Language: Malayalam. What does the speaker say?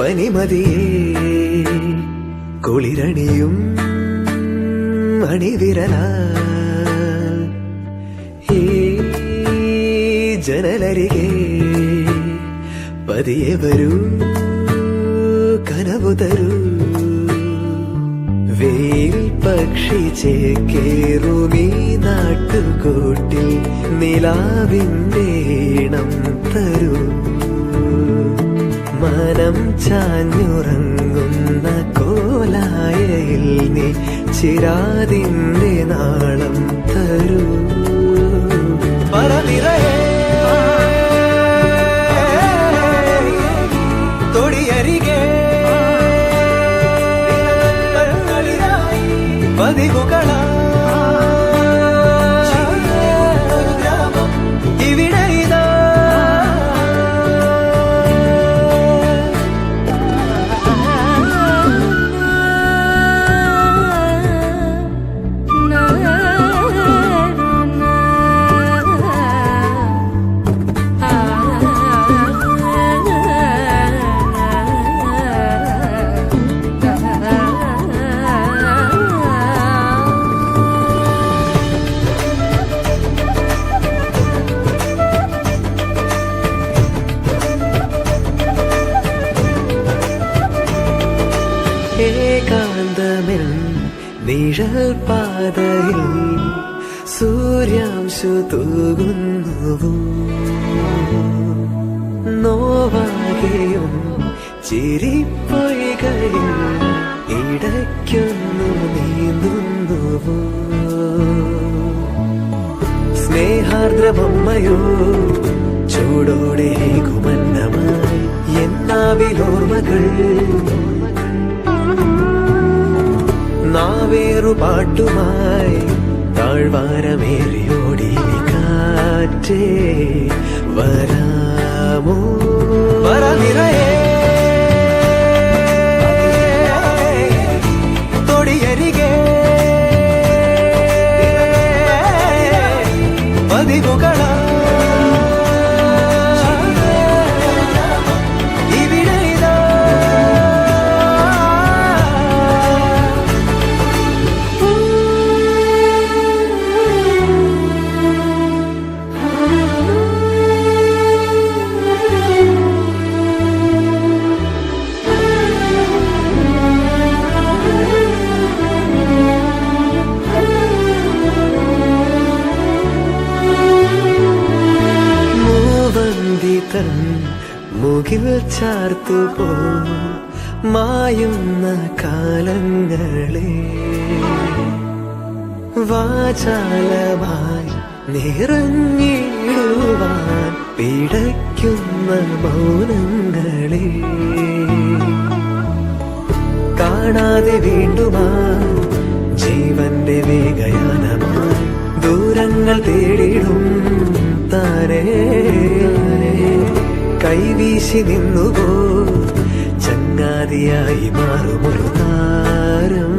പനിമതിയേ കുളിരണിയും അണിവിരല. ജനലരികെ പതിയെ വരൂ കനവു തരൂ. പക്ഷി ചേക്കേറുമീ നാട്ടുകൂട്ടിൽ നിലാവിന്റെ ഇണം തരൂ. മനം ചാഞ്ഞുറങ്ങുന്ന കോലായയിൽ നീ ചിരാതിന്റെ നാളം ഏകാന്തമെൻ നിഴൽ പാതയിൽ സൂര്യാംശു തൂകുന്നുവോ? നോവാകെയും ചിരിപ്പൊയ്കയിൽ ഇടയ്ക്കൊന്നു നീന്തുന്നുവോ? സ്നേഹാർദ്രമമ്മയോ ചൂടോടെ കുമന്നമായി എന്നാവിലോർമ്മകൾ നാവേറു പാട്ടുമായി താഴ്വാരമേറിയോടി നീ കാറ്റേ വരാമോ വരനിറയേ തൊടിയരികെ പതിവുകള തൻ മുകിൽ ചാർത്തുപോ മായുന്ന കാലങ്ങളെ. വാചാലമായി നിറഞ്ഞിടുവാൻ പിടയ്ക്കുന്ന മൗനങ്ങളെ. കാണാതെ വീണ്ടുമാ ജീവന്റെ വേഗയാനമായി ദൂരങ്ങൾ തേടിടും. കൈവീശി നിന്നുപോ ചങ്ങാതിയായി മാറുമൊരു താരം.